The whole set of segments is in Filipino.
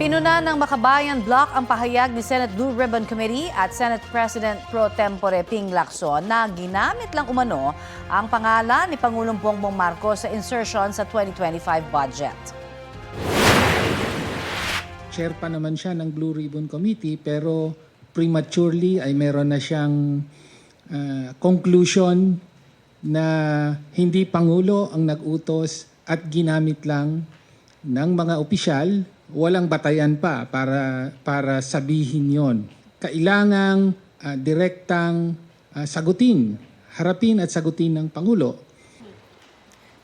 Pinuna ng Makabayan Block ang pahayag ni Senate Blue Ribbon Committee at Senate President Pro Tempore Ping Lacson na ginamit lang umano ang pangalan ni Pangulong Bongbong Marcos sa insertion sa 2025 budget. chair pa naman siya ng Blue Ribbon Committee pero prematurely ay meron na siyang ah, conclusion na hindi Pangulo ang nag-utos at ginamit lang ng mga opisyal, walang batayan pa para, para sabihin yon. Kailangang ah, direktang ah, sagutin, harapin at sagutin ng Pangulo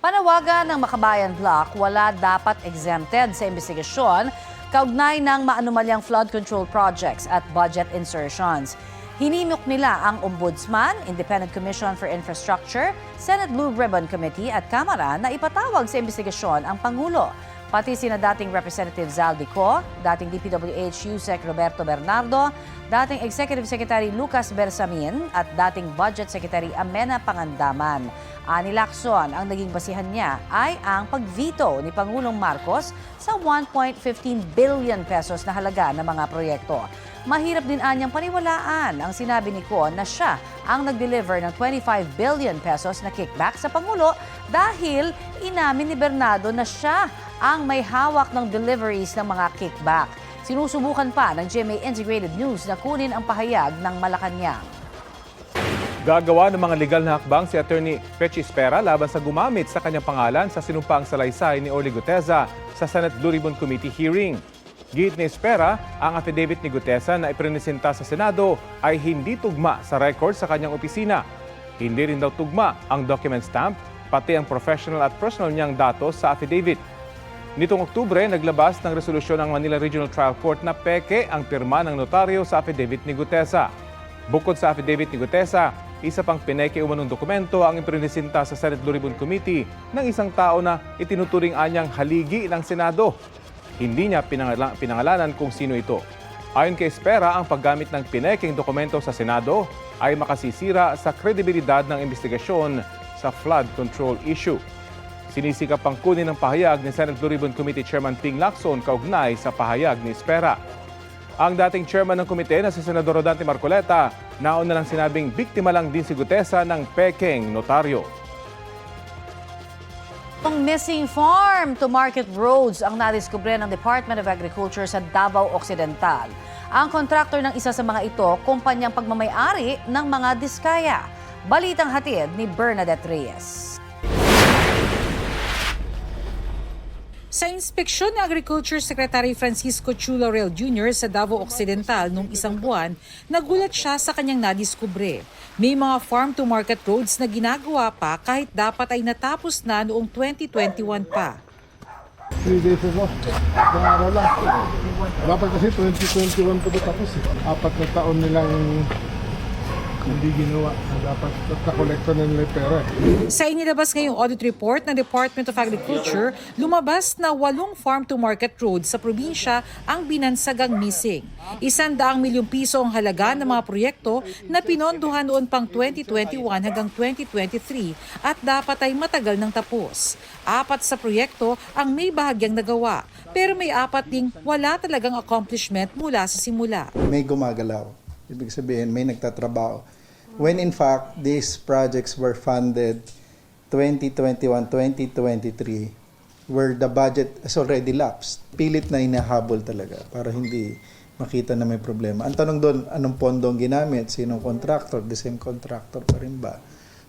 Panawagan ng Makabayan Block, wala dapat exempted sa investigasyon kaugnay ng maanumalyang flood control projects at budget insertions. Hinimok nila ang Ombudsman, Independent Commission for Infrastructure, Senate Blue Ribbon Committee at Kamara na ipatawag sa investigasyon ang Pangulo. Pati sina dating Representative Zaldico, dating DPWH Yusek Roberto Bernardo, dating Executive Secretary Lucas Bersamin at dating Budget Secretary Amena Pangandaman. Ani Lacson, ang naging basihan niya ay ang pag-veto ni Pangulong Marcos sa 1.15 billion pesos na halaga ng mga proyekto. Mahirap din anyang paniwalaan ang sinabi ni Ko na siya ang nag-deliver ng 25 billion pesos na kickback sa Pangulo dahil inamin ni Bernardo na siya ang may hawak ng deliveries ng mga kickback. Sinusubukan pa ng GMA Integrated News na kunin ang pahayag ng Malacanang. Gagawa ng mga legal na hakbang si Attorney Pechi Espera laban sa gumamit sa kanyang pangalan sa sinumpaang salaysay ni Orly Guteza sa Senate Blue Ribbon Committee hearing. Giit ni Espera, ang affidavit ni Guteza na iprinisinta sa Senado ay hindi tugma sa record sa kanyang opisina. Hindi rin daw tugma ang document stamp, pati ang professional at personal niyang datos sa affidavit. Nitong Oktubre, naglabas ng resolusyon ang Manila Regional Trial Court na peke ang pirma ng notaryo sa affidavit ni Gutesa. Bukod sa affidavit ni Gutesa, isa pang pineke umanong dokumento ang iprinisinta sa Senate Blue Ribbon Committee ng isang tao na itinuturing anyang haligi ng Senado. Hindi niya pinangala- pinangalanan kung sino ito. Ayon kay Espera, ang paggamit ng pinekeng dokumento sa Senado ay makasisira sa kredibilidad ng investigasyon sa flood control issue. Sinisikap pang kunin ng pahayag ni Senate Blue Ribbon Committee Chairman Ping Lacson kaugnay sa pahayag ni Espera. Ang dating chairman ng komite na si Senador Rodante Marcoleta, naon na lang sinabing biktima lang din si Gutesa ng pekeng notaryo. Ang missing farm to market roads ang nadiskubre ng Department of Agriculture sa Davao Occidental. Ang kontraktor ng isa sa mga ito, kumpanyang pagmamayari ng mga diskaya. Balitang hatid ni Bernadette Reyes. Sa inspeksyon ni Agriculture Secretary Francisco Chu Laurel Jr. sa Davao Occidental noong isang buwan, nagulat siya sa kanyang nadiskubre. May mga farm-to-market roads na ginagawa pa kahit dapat ay natapos na noong 2021 pa. 3 days ago. Isang araw lang. Dapat kasi 2021 pa tapos eh. Apat na taon nilang hindi ginawa. Dapat nakolekta na nila pera. Sa inilabas ngayong audit report ng Department of Agriculture, lumabas na walong farm-to-market roads sa probinsya ang binansagang missing. Isandaang milyong piso ang halaga ng mga proyekto na pinondohan noon pang 2021 hanggang 2023 at dapat ay matagal nang tapos. Apat sa proyekto ang may bahagyang nagawa, pero may apat ding wala talagang accomplishment mula sa simula. may gumagalaw. Ibig sabihin, may nagtatrabaho. When in fact, these projects were funded 2021, 2023, where the budget has already lapsed. Pilit na inahabol talaga para hindi makita na may problema. Ang tanong doon, anong pondo ang ginamit? Sinong contractor? The same contractor pa rin ba?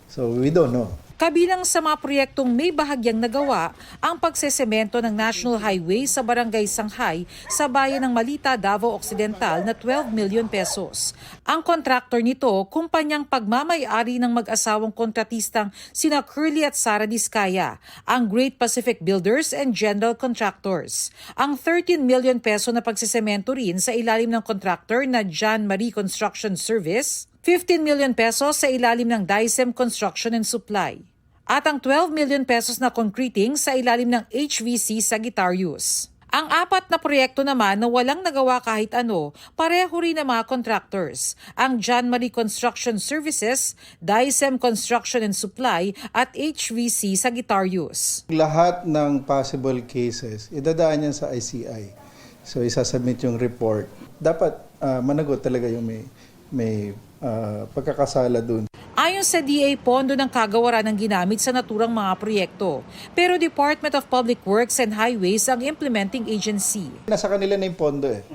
So, we don't know. Kabilang sa mga proyektong may bahagyang nagawa ang pagsesemento ng National Highway sa Barangay Sanghay sa bayan ng Malita, Davao Occidental na 12 million pesos. Ang kontraktor nito, kumpanyang pagmamayari ng mag-asawang kontratistang sina Curly at Sara Diskaya, ang Great Pacific Builders and General Contractors. Ang 13 million peso na pagsesemento rin sa ilalim ng kontraktor na John Marie Construction Service 15 million pesos sa ilalim ng DICEM Construction and Supply. At ang 12 million pesos na concreting sa ilalim ng HVC Sagittarius. Ang apat na proyekto naman na walang nagawa kahit ano, pareho rin ng mga contractors. Ang John Marie Construction Services, DICEM Construction and Supply at HVC Sagittarius. Lahat ng possible cases, idadaan yan sa ICI. So isasubmit yung report. Dapat ah, managot talaga yung may may ah, pagkakasala dun. Ayon sa DA, pondo ng kagawaran ng ginamit sa naturang mga proyekto. Pero Department of Public Works and Highways ang implementing agency. Nasa kanila na yung pondo eh.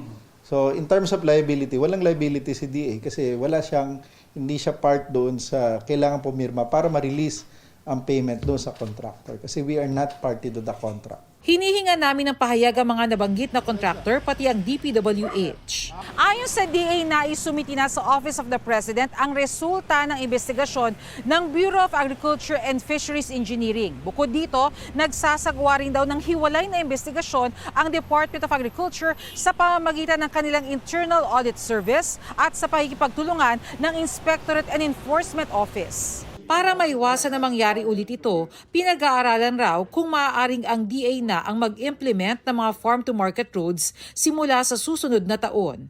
So in terms of liability, walang liability si DA kasi wala siyang hindi siya part doon sa kailangan pumirma para ma-release ang payment doon sa contractor kasi we are not party to the contract. Hinihinga namin ng pahayag ang mga nabanggit na contractor pati ang DPWH. Ayon sa DA na isumiti na sa Office of the President ang resulta ng investigasyon ng Bureau of Agriculture and Fisheries Engineering. Bukod dito, nagsasagawa rin daw ng hiwalay na investigasyon ang Department of Agriculture sa pamamagitan ng kanilang Internal Audit Service at sa pakikipagtulungan ng Inspectorate and Enforcement Office. Para maiwasan na mangyari ulit ito, pinag-aaralan raw kung maaaring ang DA na ang mag-implement ng mga farm-to-market roads simula sa susunod na taon.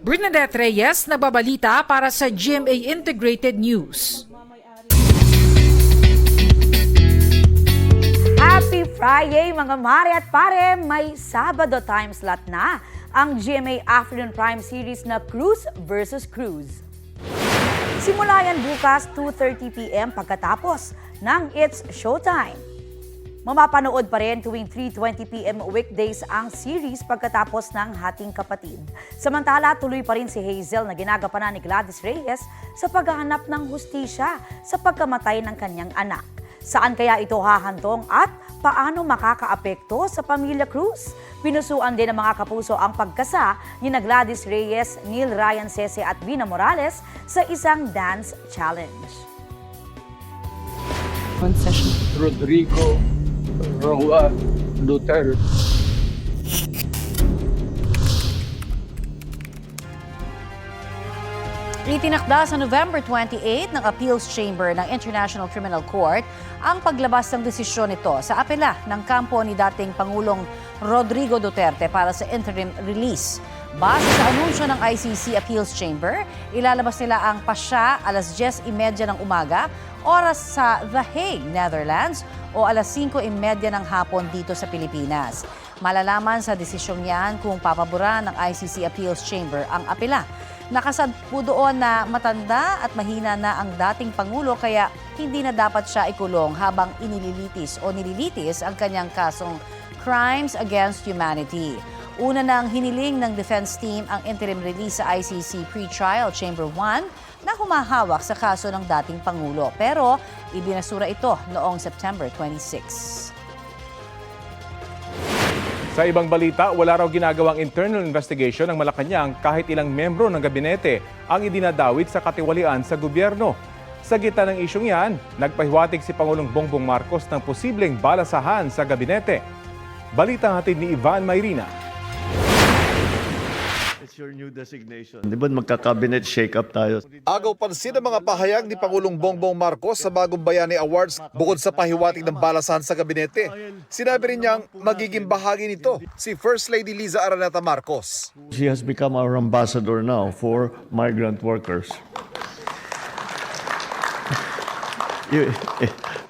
Bernadette Reyes, nababalita para sa GMA Integrated News. Happy Friday mga mare at pare! May Sabado time slot na ang GMA Afternoon Prime Series na Cruise versus Cruise. Simula yan bukas 2.30pm pagkatapos ng It's Showtime. Mamapanood pa rin tuwing 3.20pm weekdays ang series pagkatapos ng Hating Kapatid. Samantala, tuloy pa rin si Hazel na ginagampanan ni Gladys Reyes sa paghahanap ng hustisya sa pagkamatay ng kanyang anak. Saan kaya ito hahantong at paano makakaapekto sa pamilya Cruz? Pinusuan din ng mga kapuso ang pagkasa ni na Gladys Reyes, Neil Ryan Sese at Vina Morales sa isang dance challenge. Rodrigo Roa Duterte. Itinakda sa November 28 ng Appeals Chamber ng International Criminal Court ang paglabas ng desisyon nito sa apela ng kampo ni dating Pangulong Rodrigo Duterte para sa interim release. Base sa anunsyo ng ICC Appeals Chamber, ilalabas nila ang pasya alas 10.30 ng umaga, oras sa The Hague, Netherlands, o alas 5.30 ng hapon dito sa Pilipinas. Malalaman sa desisyong yan kung papabura ng ICC Appeals Chamber ang apela. Nakasad po doon na matanda at mahina na ang dating Pangulo kaya hindi na dapat siya ikulong habang inililitis o nililitis ang kanyang kasong Crimes Against Humanity. Una nang hiniling ng defense team ang interim release sa ICC Pre-Trial Chamber 1 na humahawak sa kaso ng dating Pangulo. Pero ibinasura ito noong September 26. Sa ibang balita, wala raw ginagawang internal investigation ng Malacanang kahit ilang membro ng gabinete ang idinadawit sa katiwalian sa gobyerno. Sa gitna ng isyong yan, nagpahiwatig si Pangulong Bongbong Marcos ng posibleng balasahan sa gabinete. Balita hatid ni Ivan Mayrina. It's your new designation. Di ba magka-cabinet shake-up tayo? Agaw pansin ang mga pahayag ni Pangulong Bongbong Marcos sa Bagong Bayani Awards bukod sa pahiwatig ng balasahan sa gabinete. Sinabi rin niyang magiging bahagi nito si First Lady Liza Araneta Marcos. She has become our ambassador now for migrant workers. You-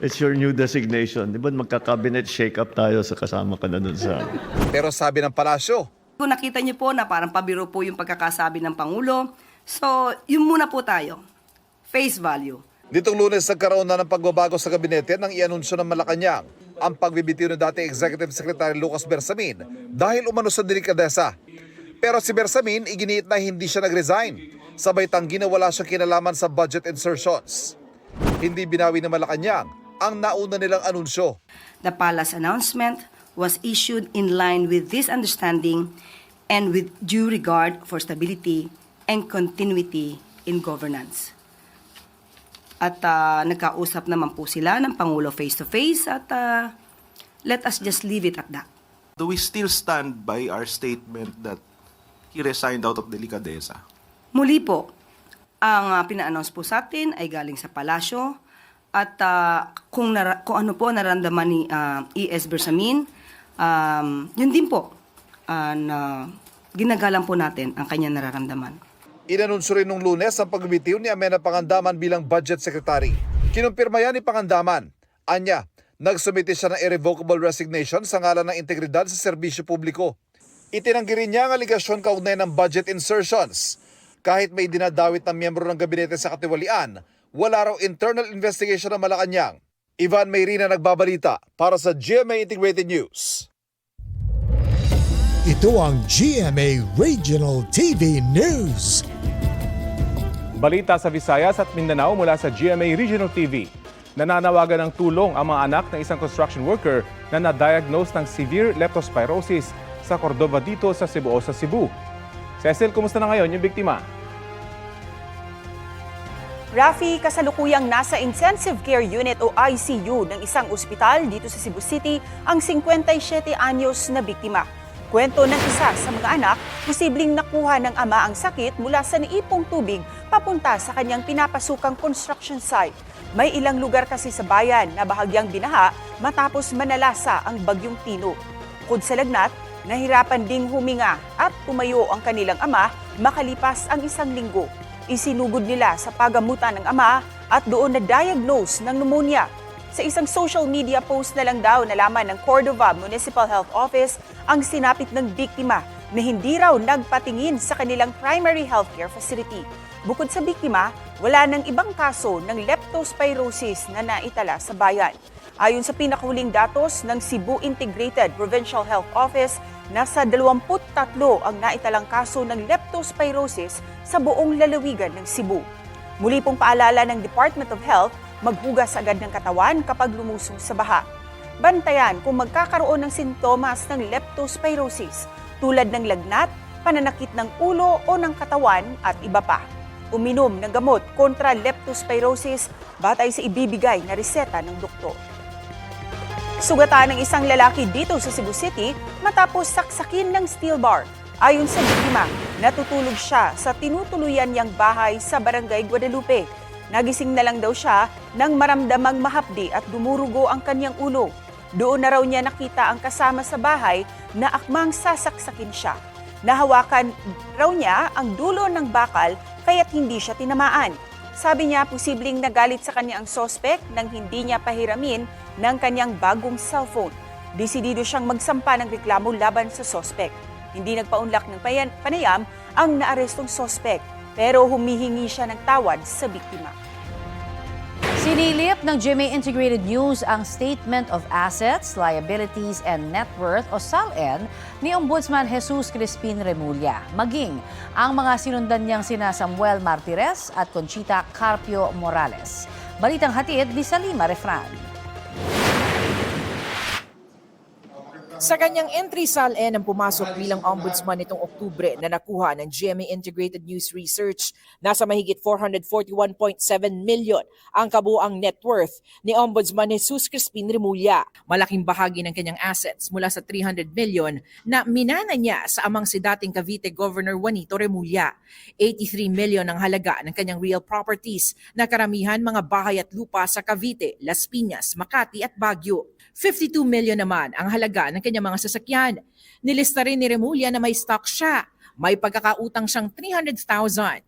It's your new designation. Di ba magka-cabinet shake-up tayo sa kasama ka na dun sa... Pero sabi ng palasyo, Kung nakita niyo po na parang pabiro po yung pagkakasabi ng Pangulo, so yun muna po tayo. Face value. Nitong lunes nagkaroon na ng pagbabago sa gabinete nang ianunsyo ng Malacanang ang pagbibitiw ng dating Executive Secretary Lucas Bersamin dahil umano sa delikadesa. Pero si Bersamin iginiit na hindi siya nag-resign. Sabay tanggi na wala siyang kinalaman sa budget insertions. Hindi binawi ng Malacanang ang nauna nilang anunsyo. The palace announcement was issued in line with this understanding and with due regard for stability and continuity in governance. At ah, nagkausap naman po sila ng Pangulo face-to-face at ah, let us just leave it at that. do we still stand by our statement that he resigned out of delicadeza? Muli po, ang uh, pina-announce po sa atin ay galing sa palasyo at ah, kung, nara- kung ano po naramdaman ni ah, E.S. Bersamin, um, yun din po ah, na ginagalang po natin ang kanyang nararamdaman. Inanunsyo rin nung lunes ang pagbibitiw ni Amena Pangandaman bilang budget secretary. Kinumpirma yan ni Pangandaman. Anya, nagsumite siya ng irrevocable resignation sa ngalan ng integridad sa serbisyo publiko. Itinanggi rin niya ang aligasyon kaugnay ng budget insertions. Kahit may dinadawit ng miyembro ng gabinete sa katiwalian, wala raw internal investigation ng Malacanang. Ivan Mayrina nagbabalita para sa GMA Integrated News. Ito ang GMA Regional TV News. Balita sa Visayas at Mindanao mula sa GMA Regional TV. Nananawagan ng tulong ang mga anak ng isang construction worker na na-diagnose ng severe leptospirosis sa Cordova dito sa Cebu o sa Cebu. Cecil, kumusta na ngayon yung biktima? Rafi, kasalukuyang nasa Intensive Care Unit o ICU ng isang ospital dito sa Cebu City ang 57 anyos na biktima. Kwento ng isa sa mga anak, posibleng nakuha ng ama ang sakit mula sa niipong tubig papunta sa kanyang pinapasukang construction site. May ilang lugar kasi sa bayan na bahagyang binaha matapos manalasa ang bagyong Tino. Bukod sa lagnat, nahirapan ding huminga at tumayo ang kanilang ama makalipas ang isang linggo. Isinugod nila sa pagamutan ng ama at doon na-diagnose ng pneumonia. Sa isang social media post na lang daw nalaman ng Cordova Municipal Health Office ang sinapit ng biktima na hindi raw nagpatingin sa kanilang primary healthcare facility. Bukod sa biktima, wala nang ibang kaso ng leptospirosis na naitala sa bayan. Ayon sa pinakahuling datos ng Cebu Integrated Provincial Health Office, nasa 23 ang naitalang kaso ng leptospirosis sa buong lalawigan ng Cebu. Muli pong paalala ng Department of Health, maghugas agad ng katawan kapag lumusong sa baha. Bantayan kung magkakaroon ng sintomas ng leptospirosis tulad ng lagnat, pananakit ng ulo o ng katawan at iba pa. Uminom ng gamot kontra leptospirosis batay sa ibibigay na reseta ng doktor. Sugatan ng isang lalaki dito sa Cebu City matapos saksakin ng steel bar. Ayon sa biktima, natutulog siya sa tinutuluyan niyang bahay sa Barangay Guadalupe. Nagising na lang daw siya nang maramdamang mahapdi at dumurugo ang kanyang ulo. Doon na raw niya nakita ang kasama sa bahay na akmang sasaksakin siya. Nahawakan raw niya ang dulo ng bakal kaya't hindi siya tinamaan. Sabi niya posibleng nagalit sa kanya ang sospek nang hindi niya pahiramin ng kanyang bagong cellphone. Desidido siyang magsampa ng reklamo laban sa sospek. Hindi nagpaunlak ng panayam ang naarestong sospek pero humihingi siya ng tawad sa biktima. Sinilip ng GMA Integrated News ang Statement of Assets, Liabilities and Net Worth o SALN ni Ombudsman Jesus Crispin Remulla. Maging ang mga sinundan niyang sina Samuel Martires at Conchita Carpio Morales. Balitang hatid ni Salima Refran. Sa kanyang entry sa LN ang pumasok bilang ombudsman nitong Oktubre na nakuha ng GMA Integrated News Research. Nasa mahigit 441.7 million ang kabuang net worth ni Ombudsman Jesus Crispin Remulla. Malaking bahagi ng kanyang assets mula sa 300 million na minana niya sa amang si dating Cavite Governor Juanito Remulla. 83 million ang halaga ng kanyang real properties na karamihan mga bahay at lupa sa Cavite, Las Piñas, Makati at Baguio. 52 million naman ang halaga ng kanyang mga sasakyan. Nilista rin ni Remulla na may stock siya. May pagkakautang siyang 300,000.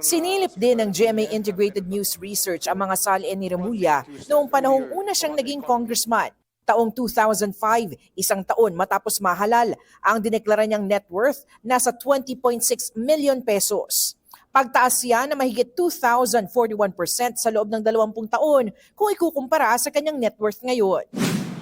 Sinilip din ng GMA Integrated News Research ang mga salin ni Remulla noong panahong una siyang naging congressman. Taong 2005, isang taon matapos mahalal, ang dineklara niyang net worth nasa 20.6 million pesos. Pagtaas yan na mahigit 2,041% sa loob ng 20 taon kung ikukumpara sa kanyang net worth ngayon.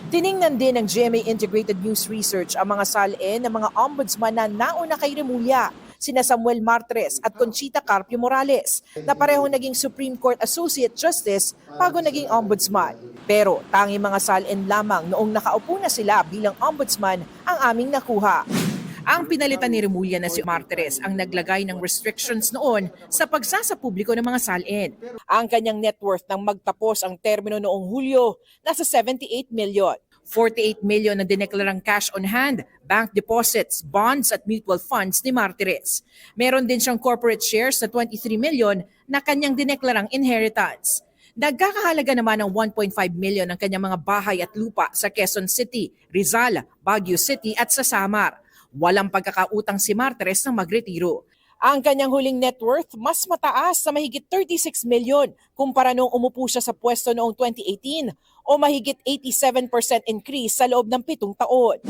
Tiningnan din ng GMA Integrated News Research ang mga salin ng mga ombudsman na nauna kay Remulla, sina Samuel Martres at Conchita Carpio Morales, na parehong naging Supreme Court Associate Justice bago naging ombudsman. Pero tangi mga salin lamang noong nakaupo na sila bilang ombudsman ang aming nakuha. Ang pinalitan ni Remulla na si Martires ang naglagay ng restrictions noon sa pagsasapubliko ng mga salin. Ang kanyang net worth nang magtapos ang termino noong Hulyo nasa 78 million. 48 million na dineklarang cash on hand, bank deposits, bonds at mutual funds ni Martires. Meron din siyang corporate shares na 23 million na kanyang dineklarang inheritance. Nagkakahalaga naman ng 1.5 million ang kanyang mga bahay at lupa sa Quezon City, Rizal, Baguio City at sa Samar. Walang pagkakautang si Martires na magretiro. Ang kanyang huling net worth mas mataas sa mahigit 36 million kumpara noong umupo siya sa pwesto noong 2018 o mahigit 87% increase sa loob ng pitong taon.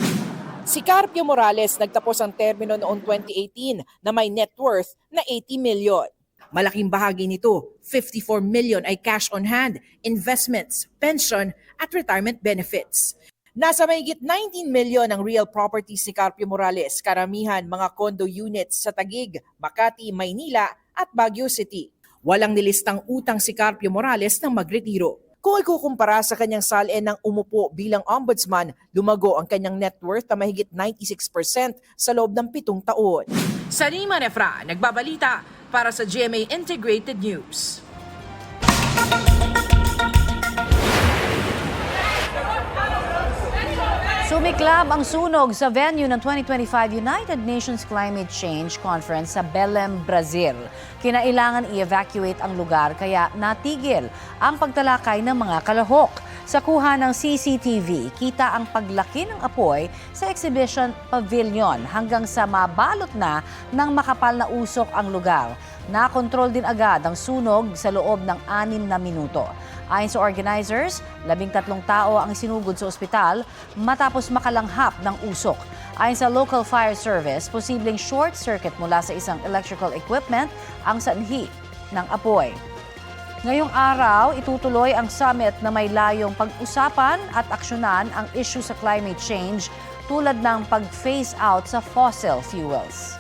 Si Carpio Morales nagtapos ang termino noong 2018 na may net worth na 80 million. Malaking bahagi nito, 54 million ay cash on hand, investments, pension at retirement benefits. Nasa mahigit 19 million ang real properties ni Carpio Morales, karamihan mga condo units sa Tagig, Makati, Maynila at Baguio City. Walang nilistang utang si Carpio Morales nang magretiro. Kung ikukumpara sa kanyang salin ng umupo bilang ombudsman, lumago ang kanyang net worth na mahigit 96% sa loob ng pitong taon. Sanima Nefra, nagbabalita para sa GMA Integrated News. Sumiklab ang sunog sa venue ng 2025 United Nations Climate Change Conference sa Belém, Brazil. Kinailangan i-evacuate ang lugar kaya natigil ang pagtalakay ng mga kalahok. Sa kuha ng CCTV, kita ang paglaki ng apoy sa exhibition pavilion hanggang sa mabalot na ng makapal na usok ang lugar. Nakontrol din agad ang sunog sa loob ng anim na minuto. Ayon sa organizers, labing tatlong tao ang sinugod sa ospital matapos makalanghap ng usok. Ayon sa local fire service, posibleng short circuit mula sa isang electrical equipment ang sanhi ng apoy. Ngayong araw, itutuloy ang summit na may layong pag-usapan at aksyonan ang issue sa climate change tulad ng pag-phase out sa fossil fuels.